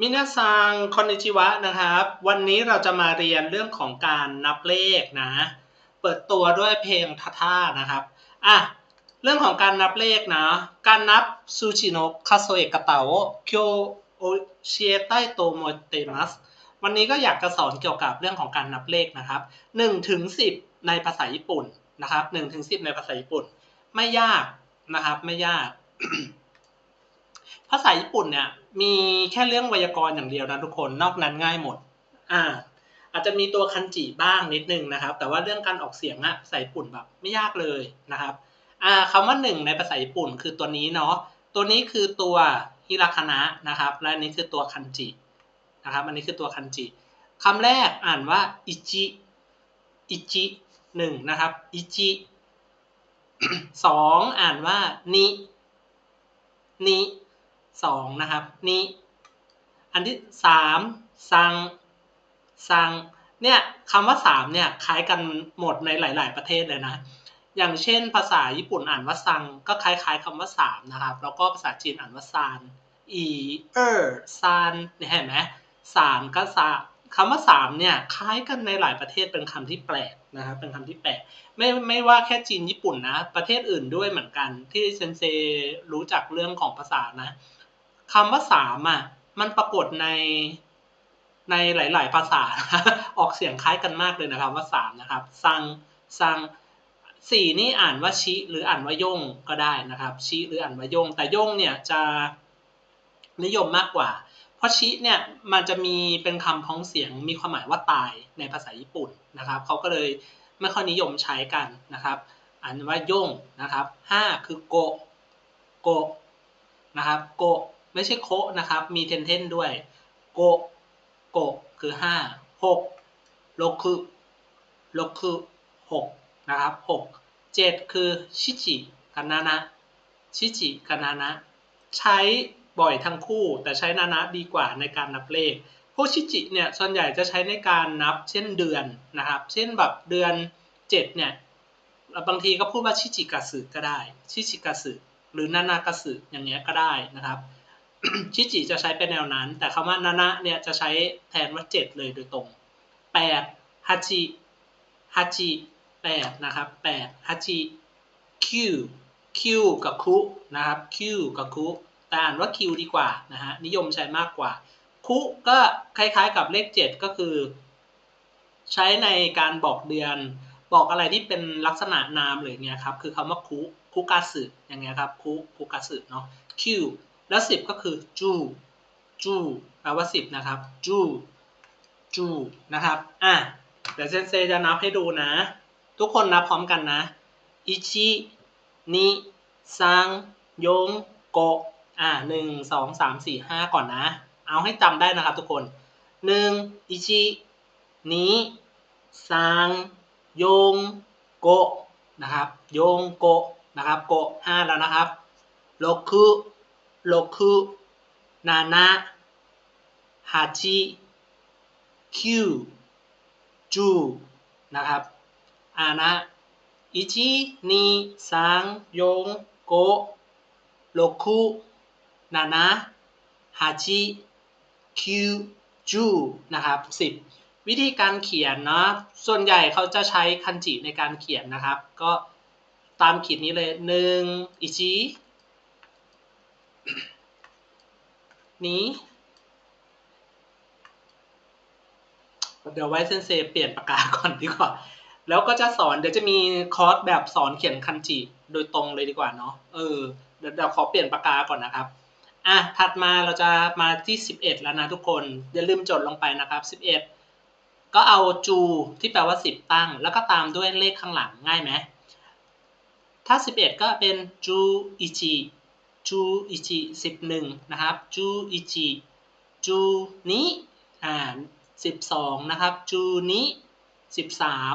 มินาซังคอนนิจิวะนะครับ วันนี้เราจะมาเรียนเรื่องของการนับเลขนะ เปิดตัวด้วยเพลงทาท่านะครับอะเรื่องของการนับเลขนะ การนับซูชิโนะคาโซเอะกะเตาเคียวโอเชียไตโตโมเตมัสวันนี้ก็อยากจะสอนเกี่ยวกับเรื่องของการนับเลขนะครับ1ถึง10 ในภาษาญี่ปุ่นนะครับ1ถึง10 ในภาษาญี่ปุ่น ไม่ยากนะครับไม่ยาก ภาษาญี่ปุ่นเนี่ย มีแค่เรื่องไวยากรณ์อย่างเดียวนะทุกคนนอกนั้นง่ายหมด อ่า อาจจะมีตัวคันจิบ้างนิดนึงนะครับ แต่ว่าเรื่องการออกเสียงอะภาษาญี่ปุ่นแบบไม่ยากเลยนะครับ อ่าคำว่าหนึ่งในภาษาญี่ปุ่นคือตัวนี้เนาะตัวนี้คือตัวฮิราคานะนะครับ และอันนี้คือตัวคันจินะครับ อันนี้คือตัวคันจิคำแรกอ่านว่าอิจิอิจิหนึ่งนะครับอิจิสองอ่านว่านินิ สองนะครับนิอันที่สามซังซังเนี่ยคำว่าสามเนี่ยคล้ายกันหมดในหลาย ๆ ประเทศเลยนะ อย่างเช่น ภาษาญี่ปุ่นอ่านว่าซังก็คล้าย ๆคำว่าสามนะครับ แล้วก็ภาษาจีนอ่านว่าซานอีเออซานเนี่ยเห็นไหมสามก็ซาคำว่าสามเนี่ยคล้ายกันในหลายประเทศเป็นคำที่แปลกนะครับเป็นคำที่แปลกไม่ไม่ว่าแค่จีนญี่ปุ่นนะ ประเทศอื่นด้วยเหมือนกันที่เซนเซรู้จักเรื่องของภาษานะ คำว่าสามอะ มันปรากฏในในหลาย ๆ ภาษา ออกเสียงคล้ายกันมากเลยนะครับว่าสามนะครับซังซังสี่นี่อ่านว่าชิหรืออ่านว่าย่งก็ได้นะครับชิหรืออ่านว่าย่ง แต่ย่งเนี่ยจะนิยมมากกว่า เพราะชิเนี่ยมันจะมีเป็นคำพ้องเสียงมีความหมายว่าตายในภาษาญี่ปุ่นนะครับเขาก็เลยไม่ค่อยนิยมใช้กันนะครับอ่านว่าย่งนะครับห้าคือโกโกนะครับโก ไม่ใช่โคนะครับ มีเทนเทนด้วย โกโกคือห้าหกโลคือโลคือหกนะครับหกเจ็ดคือชิจิกับนานะชิจิกับนานะใช้บ่อยทั้งคู่ แต่ใช้นานะดีกว่าในการนับเลขพวกชิจิเนี่ยส่วนใหญ่จะใช้ในการนับเช่นเดือนนะครับ เช่นแบบเดือนเจ็ดเนี่ยบางทีก็พูดว่าชิจิกาสึก็ได้ ชิจิกาสึหรือนานากาสึอย่างเงี้ยก็ได้นะครับ ชิจิจะใช้เป็นแนวนั้น แต่คำว่านานะเนี่ยจะใช้แทนว่าเจ็ดเลยโดยตรงแปดฮาจิฮาจิแปดนะครับแปดฮาจิคิวคิวกับคุนะครับคิวกับคุแต่อ่านว่าคิวดีกว่านะฮะนิยมใช้มากกว่า คุก็คล้ายๆกับเลขเจ็ดก็คือ ใช้ในการบอกเดือน บอกอะไรที่เป็นลักษณะนามเลยเงี้ยครับคือคำว่าคุคุกาสึอย่างเงี้ยครับคุคุกาสึเนาะคิว แล้วสิบก็คือจูจูแปลว่าสิบนะครับจูจูนะครับอะเดี๋ยวเซนเซจะนับให้ดูนะ ทุกคนนับพร้อมกันนะอิชินิซังยงโกอะหนึ่งสองสามสี่ห้าก่อนนะ เอาให้จำได้นะครับทุกคนหนึ่งอิชินิซังยงโกนะครับยงโกนะครับโกห้าแล้วนะครับโลคุ 6 7 8 9 10นะครับอ่านะ1 2 3 4 5 6 7 8 9 10นะครับ10วิธีการเขียนเนาะส่วนใหญ่เขาจะใช้คันจิในการเขียนนะครับ ก็ตามขีดนี้เลยหนึ่งอิชิ นี้ เดี๋ยวไว้เซนเซเปลี่ยนปากกาก่อนดีกว่า แล้วก็จะสอนเดี๋ยวจะมีคอร์สแบบสอนเขียนคันจิโดยตรงเลยดีกว่าเนาะ เออ เดี๋ยวเดี๋ยวขอเปลี่ยนปากกาก่อนนะครับ อะ ถัดมาเราจะมาที่ 11 แล้วนะทุกคน อย่าลืมจดลงไปนะครับ 11 ก็เอาจูที่แปลว่า 10 ตั้ง แล้วก็ตามด้วยเลขข้างหลังง่ายไหมถ้า 11 ก็เป็นจูอิจิ จูอิจิสิบหนึ่งนะครับจูอิจิจูนิอ่าสิบสองนะครับจูนิสิบสาม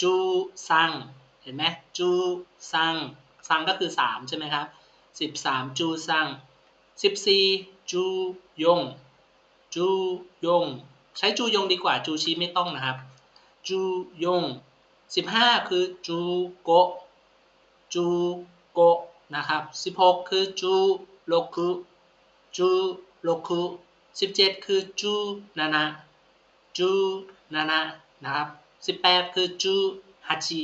จูซังเห็นไหมจูซังซังก็คือสามใช่ไหมครับสิบสามจูซังสิบสี่จูยงจูยงใช้จูยงดีกว่าจูชีไม่ต้องนะครับจูยงสิบห้าคือจูโกจูโก นะครับ 16 คือจูโลคุจูโลคุสิบเจ็ดคือจูนานะจูนานะนะครับสิบแปดคือจูฮัจิ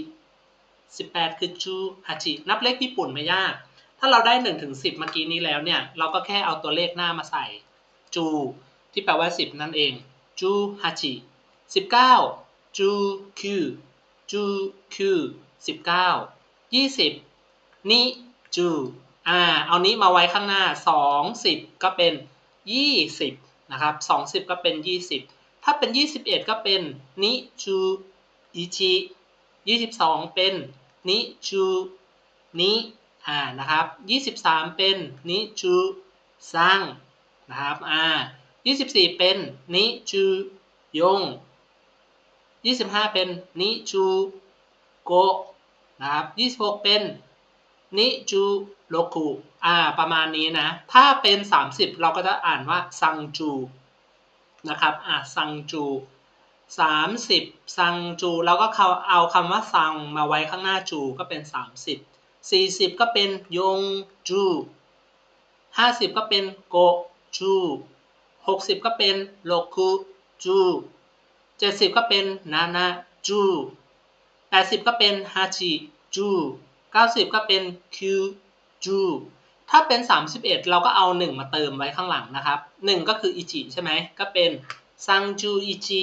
สิบแปดคือจูฮัจินับเลขญี่ปุ่นไม่ยาก ถ้าเราได้หนึ่งถึงสิบเมื่อกี้นี้แล้วเนี่ย เราก็แค่เอาตัวเลขหน้ามาใส่จูที่แปลว่าสิบนั่นเองจูฮัจิสิบเก้าจูคิวจูคิวสิบเก้ายี่สิบนิ จูอ่าเอานี้มาไว้ข้างหน้าสองสิบก็เป็นยี่สิบนะครับสองสิบก็เป็นยี่สิบถ้าเป็นยี่สิบเอ็ดก็เป็นนิจูอิจิยี่สิบสองเป็นนิจูนิอ่านะครับยี่สิบสามเป็นนิจูซังนะครับอ่ายี่สิบสี่เป็นนิจูยงยี่สิบห้าเป็นนิจูโกะนะครับยี่สิบหกเป็น นิจูโรคุอ่า ประมาณนี้นะ ถ้าเป็น 30 เราก็จะอ่านว่าซังจูนะครับ อ่าซังจู 30 ซังจูเราก็เขาเอาคำว่าซังมาไว้ข้างหน้าจูก็เป็น 30 40 ก็เป็นยงจู50 ก็เป็นโกจู60 ก็เป็นโรคุจู70 ก็เป็นนานาจู80 ก็เป็นฮาจิจู 90 ก็เป็นคิวจูถ้าเป็น 31 เราก็เอา 1 มาเติมไว้ข้างหลังนะครับ 1 ก็คืออิจิใช่ไหมก็เป็นซังจูอิจิ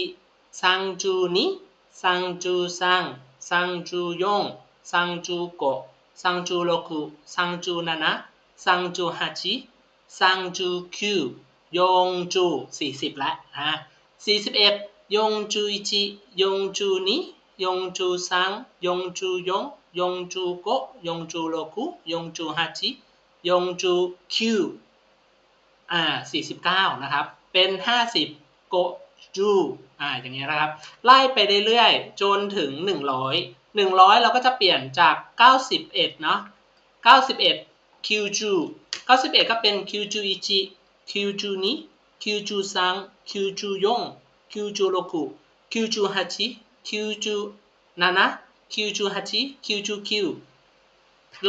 ซังจูนิซังจูซังซังจูยงซังจูโกซังจูโรคุซังจูนานะซังจูฮาจิซังจูคิวยงจู40ละนะ41ยงจูอิจิยงจูนิยงจูซังยงจูยง ยงจูโกยงจูโรคุยงจูฮาจิยงจูคิวอ่า49 นะครับ เป็น 50 โกจูอ่าอย่างเงี้ยนะครับ ไล่ไปเรื่อยๆ จนถึง 100 100 เราก็จะเปลี่ยนจาก 91 เนาะ91 คิวจู91 ก็เป็นคิวจูอิจิคิวจูนิคิวจูซังคิวจูยงคิวจูโรคุคิวจูฮาจิคิวจูนานะ คิวจูฮัจิคิวจูคิว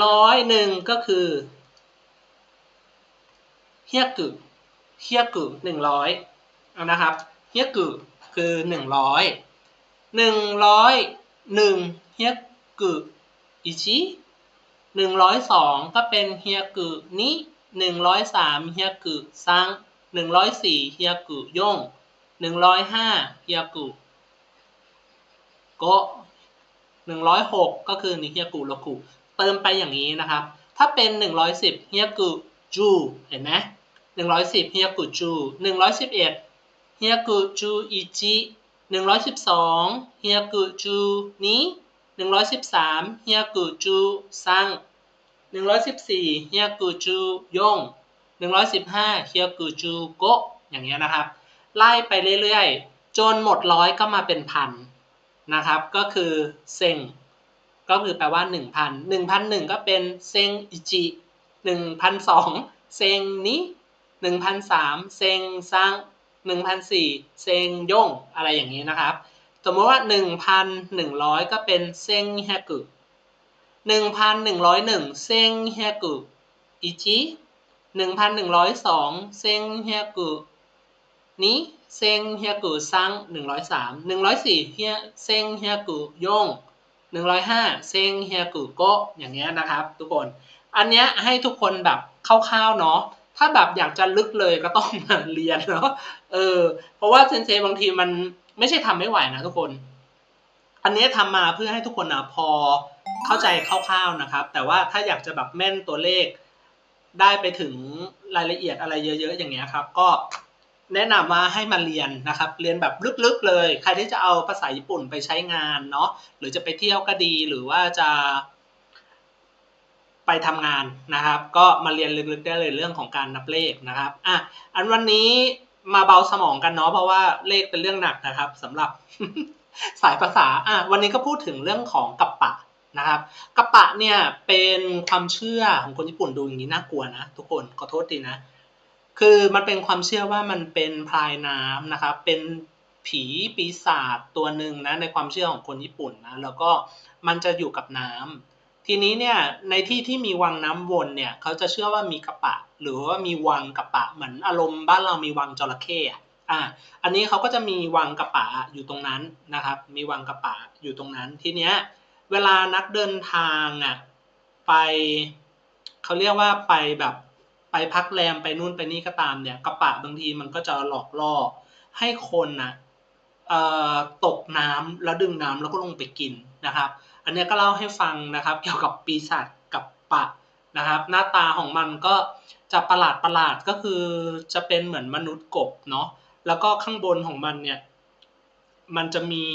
ร้อยหนึ่งก็คือเฮียกุเฮียกุหนึ่งร้อยเอานะครับเฮียกุคือหนึ่งร้อยหนึ่งร้อยหนึ่งเฮียกุอิชิหนึ่งร้อยสองก็เป็นเฮียกุนิหนึ่งร้อยสามเฮียกุซังหนึ่งร้อยสี่เฮียกุยงหนึ่งร้อยห้าเฮียกุโกะหนึ่งร้อยหกก็คือนิเฮียกุโรกุเติมไปอย่างนี้นะครับ ถ้าเป็นหนึ่งร้อยสิบเฮียกุจูเห็นไหมหนึ่งร้อยสิบเฮียกุจูหนึ่งร้อยสิบเอ็ดเฮียกุจูอิจิหนึ่งร้อยสิบสองเฮียกุจูนี้หนึ่งร้อยสิบสามเฮียกุจูซังหนึ่งร้อยสิบสี่เฮียกุจูยงหนึ่งร้อยสิบห้าเฮียกุจูโกะอย่างเงี้ยนะครับ ไล่ไปเรื่อยๆ จนหมดร้อยก็มาเป็นพัน นะครับก็คือเซงก็คือแปลว่า 1,000 1,001 ก็เป็นเซงอิจิ1,002เซงนี้1,003เซงซัง1,004เซงย่งอะไรอย่างนี้นะครับ สมมติว่า 1,100 ก็เป็นเซงเฮกุ1,101เซงเฮกุอิจิ1,102เซงเฮกุ นี้เซงเฮียกุซังหนึ่งร้อยสามหนึ่งร้อยสี่เฮียเซงเฮียกุยงหนึ่งร้อยห้าเซงเฮียกุโกะอย่างเงี้ยนะครับ ทุกคน อันเนี้ยให้ทุกคนแบบคร่าวๆเนาะถ้าแบบอยากจะลึกเลยก็ต้องมาเรียนเนาะเออ เพราะว่าเซนเซบางทีมันไม่ใช่ทำไม่ไหวนะทุกคน อันนี้ทำมาเพื่อให้ทุกคนนะพอเข้าใจคร่าวๆนะครับ แต่ว่าถ้าอยากจะแบบแม่นตัวเลขได้ไปถึงรายละเอียดอะไรเยอะ ๆ อย่างเงี้ยครับ ก็ แนะนำว่าให้มาเรียนนะครับ เรียนแบบลึกๆเลย ใครที่จะเอาภาษาญี่ปุ่นไปใช้งานเนาะหรือจะไปเที่ยวก็ดีหรือว่าจะไปทำงานนะครับ ก็มาเรียนลึกๆได้เลยเรื่องของการนับเลขนะครับอะอันวันนี้มาเบาสมองกันเนาะเพราะว่าเลขเป็นเรื่องหนักนะครับสำหรับสายภาษาอะวันนี้ก็พูดถึงเรื่องของกัปปะนะครับกัปปะเนี่ยเป็นความเชื่อของคนญี่ปุ่นดูอย่างนี้น่ากลัวนะทุกคนขอโทษทีนะ คือมันเป็นความเชื่อว่ามันเป็นพลายน้ำนะครับ เป็นผีปีศาจตัวหนึ่งนะในความเชื่อของคนญี่ปุ่นนะ แล้วก็มันจะอยู่กับน้ำทีนี้เนี่ยในที่ที่มีวังน้ำวนเนี่ยเขาจะเชื่อว่ามีกระปะ หรือว่ามีวังกระปะเหมือนอารมณ์บ้านเรามีวังจระเข้อะอ่าอันนี้เขาก็จะมีวังกระปะอยู่ตรงนั้นนะครับ มีวังกระปะอยู่ตรงนั้น ทีเนี้ยเวลานักเดินทางอะไปเขาเรียกว่าไปแบบ ไปพักแรมไปนู่นไปนี่ก็ตามเนี่ยกระปะบางทีมันก็จะหลอกล่อให้คนน่ะเอ่อตกน้ำแล้วดึงน้ำแล้วก็ลงไปกินนะครับ อันเนี้ยก็เล่าให้ฟังนะครับ เกี่ยวกับปีศาจกับปะนะครับ หน้าตาของมันก็จะประหลาดประหลาดก็คือจะเป็นเหมือนมนุษย์กบเนาะแล้วก็ข้างบนของมันเนี่ยมันจะมี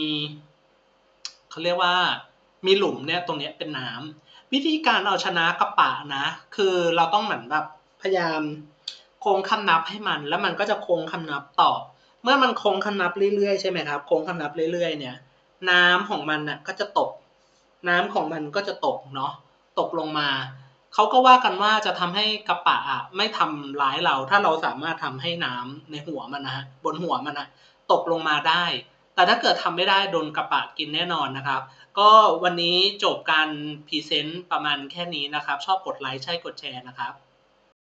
เขาเรียกว่ามีหลุมเนี่ยตรงเนี้ยเป็นน้ำวิธีการเอาชนะกระปะนะ คือเราต้องเหมือนแบบ พยายามโค้งคำนับให้มัน แล้วมันก็จะโค้งคำนับต่อ เมื่อมันโค้งคำนับเรื่อยๆใช่ไหมครับโค้งคำนับเรื่อยๆ เนี่ย น้ำของมันน่ะก็จะตก น้ำของมันก็จะตกเนาะตกลงมาเขาก็ว่ากันว่าจะทำให้กระปะอะไม่ทำร้ายเราถ้าเราสามารถทำให้น้ำในหัวมันนะฮะบนหัวมันอะตกลงมาได้ แต่ถ้าเกิดทำไม่ได้โดนกระปะกินแน่นอนนะครับ ก็วันนี้จบการพรีเซนต์ประมาณแค่นี้นะครับ ชอบกดไลค์ใช่กดแชร์นะครับ